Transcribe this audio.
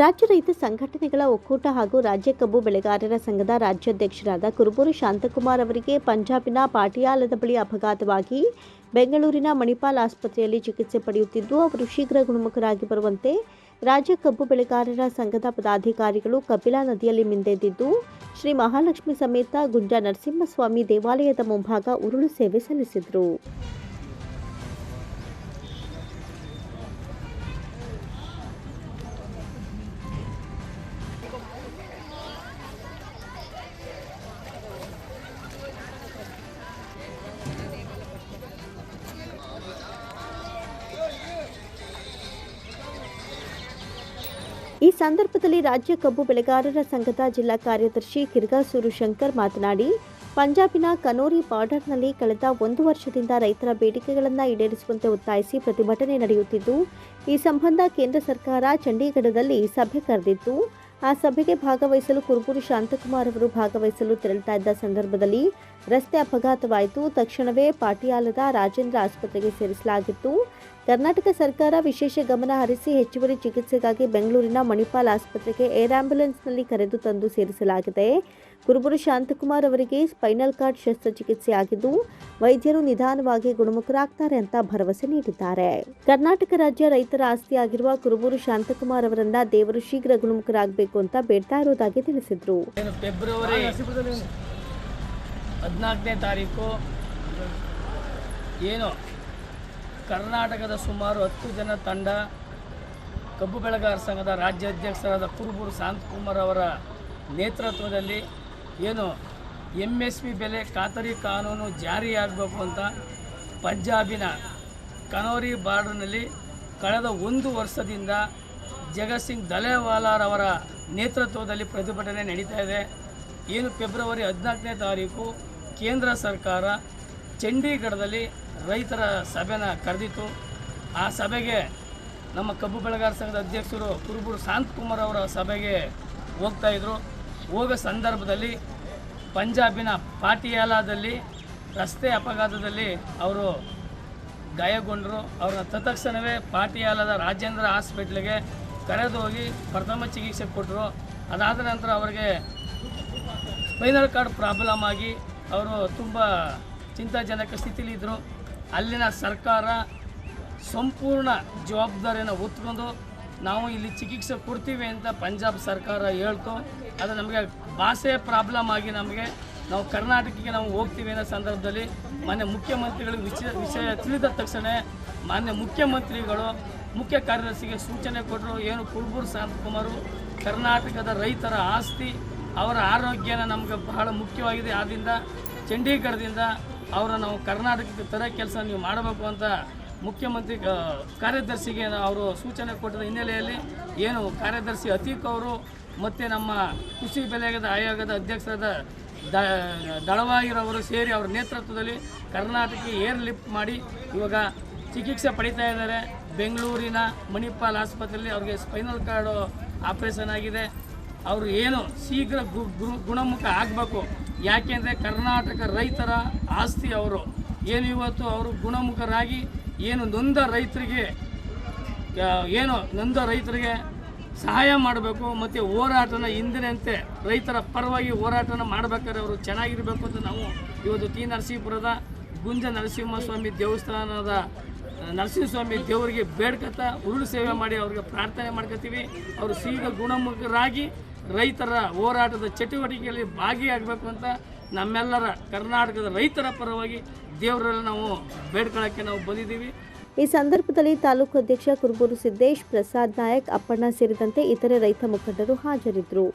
ರಾಜ್ಯ ರೈತ ಸಂಘಟನೆಗಳ ಒಕ್ಕೂಟ ಹಾಗೂ ರಾಜ್ಯ ಕಬ್ಬು ಬೆಳೆಗಾರರ ಸಂಘದ ರಾಜ್ಯಾಧ್ಯಕ್ಷರಾದ ಕುರುಬೂರು ಶಾಂತಕುಮಾರ್ ಅವರಿಗೆ ಪಂಜಾಬಿನ ಪಾಟಿಯಾಲದ ಬಳಿ ಅಪಘಾತವಾಗಿ ಬೆಂಗಳೂರಿನ ಮಣಿಪಾಲ್ ಆಸ್ಪತ್ರೆಯಲ್ಲಿ ಚಿಕಿತ್ಸೆ ಪಡೆಯುತ್ತಿದ್ದು, ಅವರು ಶೀಘ್ರ ಗುಣಮುಖರಾಗಿ ಬರುವಂತೆ ರಾಜ್ಯ ಕಬ್ಬು ಬೆಳೆಗಾರರ ಸಂಘದ ಪದಾಧಿಕಾರಿಗಳು ಕಪಿಲಾ ನದಿಯಲ್ಲಿ ಮಿಂದೆದ್ದಿದ್ದು, ಶ್ರೀ ಮಹಾಲಕ್ಷ್ಮಿ ಸಮೇತ ಗುಂಜಾ ನರಸಿಂಹಸ್ವಾಮಿ ದೇವಾಲಯದ ಮುಂಭಾಗ ಉರುಳು ಸೇವೆ ಸಲ್ಲಿಸಿದರು. ಈ ಸಂದರ್ಭದಲ್ಲಿ ರಾಜ್ಯ ಕಬ್ಬು ಬೆಳೆಗಾರರ ಸಂಘದ ಜಿಲ್ಲಾ ಕಾರ್ಯದರ್ಶಿ ಕಿರ್ಗಾಸೂರು ಶಂಕರ್ ಮಾತನಾಡಿ, ಪಂಜಾಬಿನ ಕನೋರಿ ಬಾರ್ಡರ್ನಲ್ಲಿ ಕಳೆದ ಒಂದು ವರ್ಷದಿಂದ ರೈತರ ಬೇಡಿಕೆಗಳನ್ನು ಈಡೇರಿಸುವಂತೆ ಒತ್ತಾಯಿಸಿ ಪ್ರತಿಭಟನೆ ನಡೆಯುತ್ತಿದ್ದು, ಈ ಸಂಬಂಧ ಕೇಂದ್ರ ಸರ್ಕಾರ ಚಂಡೀಗಢದಲ್ಲಿ ಸಭೆ ಕರೆದಿತ್ತು. ಆ ಸಭೆಗೆ ಭಾಗವಹಿಸಲು ಕುರುಬೂರು ಶಾಂತಕುಮಾರ್ ಅವರು ಭಾಗವಹಿಸಲು ತೆರಳುತ್ತಾ ಇದ್ದ ಸಂದರ್ಭದಲ್ಲಿ ರಸ್ತೆ ಅಪಘಾತವಾಯಿತು. ತಕ್ಷಣವೇ ಪಾಟಿಯಾಲದ ರಾಜೇಂದ್ರ ಆಸ್ಪತ್ರೆಗೆ ಸೇರಿಸಲಾಗಿತ್ತು. ಕರ್ನಾಟಕ ಸರ್ಕಾರ ವಿಶೇಷ ಗಮನ ಹರಿಸಿ ಹೆಚ್ಚುವರಿ ಚಿಕಿತ್ಸೆಗಾಗಿ ಬೆಂಗಳೂರಿನ ಮಣಿಪಾಲ್ ಆಸ್ಪತ್ರೆಗೆ ಏರ್ ಆಂಬ್ಯುಲೆನ್ಸ್ನಲ್ಲಿ ಕರೆದು ತಂದು ಸೇರಿಸಲಾಗಿದೆ. ಕುರುಬುರು ಶಾಂತಕುಮಾರ್ ಅವರಿಗೆ ಸ್ಪೈನಲ್ ಕಾರ್ಡ್ ಶಸ್ತ್ರಚಿಕಿತ್ಸೆ ಆಗಿದ್ದು, ವೈದ್ಯರು ನಿಧಾನವಾಗಿ ಗುಣಮುಖರಾಗ್ತಾರೆ ಅಂತ ಭರವಸೆ ನೀಡಿದ್ದಾರೆ. ಕರ್ನಾಟಕ ರಾಜ್ಯ ರೈತರ ಆಸ್ತಿಯಾಗಿರುವ ಕುರುಬೂರು ಶಾಂತಕುಮಾರ್ ಅವರನ್ನ ದೇವರು ಶೀಘ್ರ ಗುಣಮುಖರಾಗಬೇಕು ಅಂತ ಬೇಡ್ತಾ ಇರುವುದಾಗಿ ತಿಳಿಸಿದ್ರು. ಫೆಬ್ರವರಿ ಹದಿನಾಲ್ಕನೇ ತಾರೀಕು, ಏನು ಕರ್ನಾಟಕದ ಸುಮಾರು ಹತ್ತು ಜನ ತಂಡ ಕಬ್ಬು ಬೆಳೆಗಾರ ಸಂಘದ ರಾಜ್ಯಾಧ್ಯಕ್ಷರಾದ ಕುರುಬೂರು ಶಾಂತಕುಮಾರ್ ಅವರ ನೇತೃತ್ವದಲ್ಲಿ ಏನು ಎಂ ಎಸ್ ಪಿ ಬೆಲೆ ಖಾತರಿ ಕಾನೂನು ಜಾರಿಯಾಗಬೇಕು ಅಂತ ಪಂಜಾಬಿನ ಕನೋರಿ ಬಾರ್ಡರ್ನಲ್ಲಿ ಕಳೆದ ಒಂದು ವರ್ಷದಿಂದ ಜಗತ್ ಸಿಂಗ್ ದಲೇವಾಲಾರವರ ನೇತೃತ್ವದಲ್ಲಿ ಪ್ರತಿಭಟನೆ ನಡೀತಾ ಇದೆ. ಏನು ಫೆಬ್ರವರಿ ಹದಿನಾಲ್ಕನೇ ತಾರೀಕು ಕೇಂದ್ರ ಸರ್ಕಾರ ಚಂಡೀಗಢದಲ್ಲಿ ರೈತರ ಸಭೆನ ಕರೆದಿತ್ತು. ಆ ಸಭೆಗೆ ನಮ್ಮ ಕಬ್ಬು ಬೆಳೆಗಾರ ಸಂಘದ ಅಧ್ಯಕ್ಷರು ಕುರುಬೂರು ಶಾಂತಕುಮಾರ್ ಅವರ ಸಭೆಗೆ ಹೋಗ್ತಾ ಇದ್ರು. ಹೋಗೋ ಸಂದರ್ಭದಲ್ಲಿ ಪಂಜಾಬಿನ ಪಾಟಿಯಾಲಾದಲ್ಲಿ ರಸ್ತೆ ಅಪಘಾತದಲ್ಲಿ ಅವರು ಗಾಯಗೊಂಡರು. ಅವ್ರನ್ನ ತತ್ಕ್ಷಣವೇ ಪಾಟಿಯಾಲದ ರಾಜೇಂದ್ರ ಹಾಸ್ಪಿಟ್ಲಿಗೆ ಕರೆದೋಗಿ ಪ್ರಥಮ ಚಿಕಿತ್ಸೆ ಕೊಟ್ಟರು ಅದಾದ ನಂತರ ಅವರಿಗೆ ಸ್ಪೈನಲ್ ಕಾರ್ಡ್ ಪ್ರಾಬ್ಲಮ್ ಆಗಿ ಅವರು ತುಂಬ ಚಿಂತಾಜನಕ ಸ್ಥಿತಿಲಿದ್ದರು ಅಲ್ಲಿನ ಸರ್ಕಾರ ಸಂಪೂರ್ಣ ಜವಾಬ್ದಾರಿಯನ್ನು ಹೊತ್ಕೊಂಡು ನಾವು ಇಲ್ಲಿ ಚಿಕಿತ್ಸೆ ಕೊಡ್ತೀವಿ ಅಂತ ಪಂಜಾಬ್ ಸರ್ಕಾರ ಹೇಳ್ತು. ಅದು ನಮಗೆ ಭಾಷೆ ಪ್ರಾಬ್ಲಮ್ ಆಗಿ ನಮಗೆ ನಾವು ಕರ್ನಾಟಕಕ್ಕೆ ನಾವು ಹೋಗ್ತೀವಿ ಅನ್ನೋ ಸಂದರ್ಭದಲ್ಲಿ ಮಾನ್ಯ ಮುಖ್ಯಮಂತ್ರಿಗಳಿಗೆ ವಿಷಯ ವಿಷಯ ತಿಳಿದ ತಕ್ಷಣ ಮಾನ್ಯ ಮುಖ್ಯಮಂತ್ರಿಗಳು ಮುಖ್ಯ ಕಾರ್ಯದರ್ಶಿಗೆ ಸೂಚನೆ ಕೊಟ್ಟರು. ಏನು ಕುಲ್ಬೂರ್ ಶಾಂತಕುಮಾರು ಕರ್ನಾಟಕದ ರೈತರ ಆಸ್ತಿ, ಅವರ ಆರೋಗ್ಯನ ನಮಗೆ ಬಹಳ ಮುಖ್ಯವಾಗಿದೆ. ಆದ್ದರಿಂದ ಚಂಡೀಗಢದಿಂದ ಅವರ ನಾವು ಕರ್ನಾಟಕಕ್ಕೆ ತರೋ ಕೆಲಸ ನೀವು ಮಾಡಬೇಕು ಅಂತ ಮುಖ್ಯಮಂತ್ರಿ ಕಾರ್ಯದರ್ಶಿಗೆ ಅವರು ಸೂಚನೆ ಕೊಟ್ಟಿದ ಹಿನ್ನೆಲೆಯಲ್ಲಿ ಏನು ಕಾರ್ಯದರ್ಶಿ ಅತೀಕ್ ಅವರು ಮತ್ತು ನಮ್ಮ ಕೃಷಿ ಬೆಲೆಗದ ಆಯೋಗದ ಅಧ್ಯಕ್ಷರಾದ ದ ಸೇರಿ ಅವರ ನೇತೃತ್ವದಲ್ಲಿ ಕರ್ನಾಟಕಕ್ಕೆ ಏರ್ ಲಿಫ್ಟ್ ಮಾಡಿ ಇವಾಗ ಚಿಕಿತ್ಸೆ ಪಡಿತಾ ಇದ್ದಾರೆ. ಬೆಂಗಳೂರಿನ ಮಣಿಪಾಲ್ ಆಸ್ಪತ್ರೆಯಲ್ಲಿ ಅವ್ರಿಗೆ ಸ್ಪೈನಲ್ ಕಾರ್ಡು ಆಪ್ರೇಷನ್ ಆಗಿದೆ. ಅವರು ಏನು ಶೀಘ್ರ ಗುಣಮುಖ ಆಗಬೇಕು ಯಾಕೆಂದರೆ ಕರ್ನಾಟಕ ರೈತರ ಆಸ್ತಿ ಅವರು. ಏನು ಇವತ್ತು ಅವರು ಗುಣಮುಖರಾಗಿ, ಏನು ನೊಂದ ರೈತರಿಗೆ ಏನು ನೊಂದ ರೈತರಿಗೆ ಸಹಾಯ ಮಾಡಬೇಕು, ಮತ್ತು ಹೋರಾಟನ ಹಿಂದಿನಂತೆ ರೈತರ ಪರವಾಗಿ ಹೋರಾಟನ ಮಾಡಬೇಕಾದ್ರೆ ಅವರು ಚೆನ್ನಾಗಿರಬೇಕು ಅಂತ ನಾವು ಇವತ್ತು ಟಿ ನರಸೀಪುರದ ಗುಂಜ ನರಸಿಂಹಸ್ವಾಮಿ ದೇವಸ್ಥಾನದ ನರಸಿಂಹಸ್ವಾಮಿ ದೇವರಿಗೆ ಬೇಡ್ಕತ್ತ, ಉರುಳು ಸೇವೆ ಮಾಡಿ ಅವ್ರಿಗೆ ಪ್ರಾರ್ಥನೆ ಮಾಡ್ಕೊತೀವಿ ಅವರು ಶೀಘ್ರ ಗುಣಮುಖರಾಗಿ ರೈತರ ಹೋರಾಟದ ಚಟುವಟಿಕೆಯಲ್ಲಿ ಭಾಗಿಯಾಗಬೇಕು ಅಂತ ನಮ್ಮೆಲ್ಲರ ಕರ್ನಾಟಕದ ರೈತರ ಪರವಾಗಿ ದೇವರಲ್ಲಿ ನಾವು ಬೇಡ್ಕೊಳ್ಳೋಕ್ಕೆ ನಾವು ಬಂದಿದ್ದೀವಿ. ಈ ಸಂದರ್ಭದಲ್ಲಿ ತಾಲೂಕು ಅಧ್ಯಕ್ಷ ಕುರುಬೂರು ಸಿದ್ದೇಶ್ ಪ್ರಸಾದ್ ನಾಯಕ್, ಅಪ್ಪಣ್ಣ ಸೇರಿದಂತೆ ಇತರೆ ರೈತ ಮುಖಂಡರು ಹಾಜರಿದ್ದರು.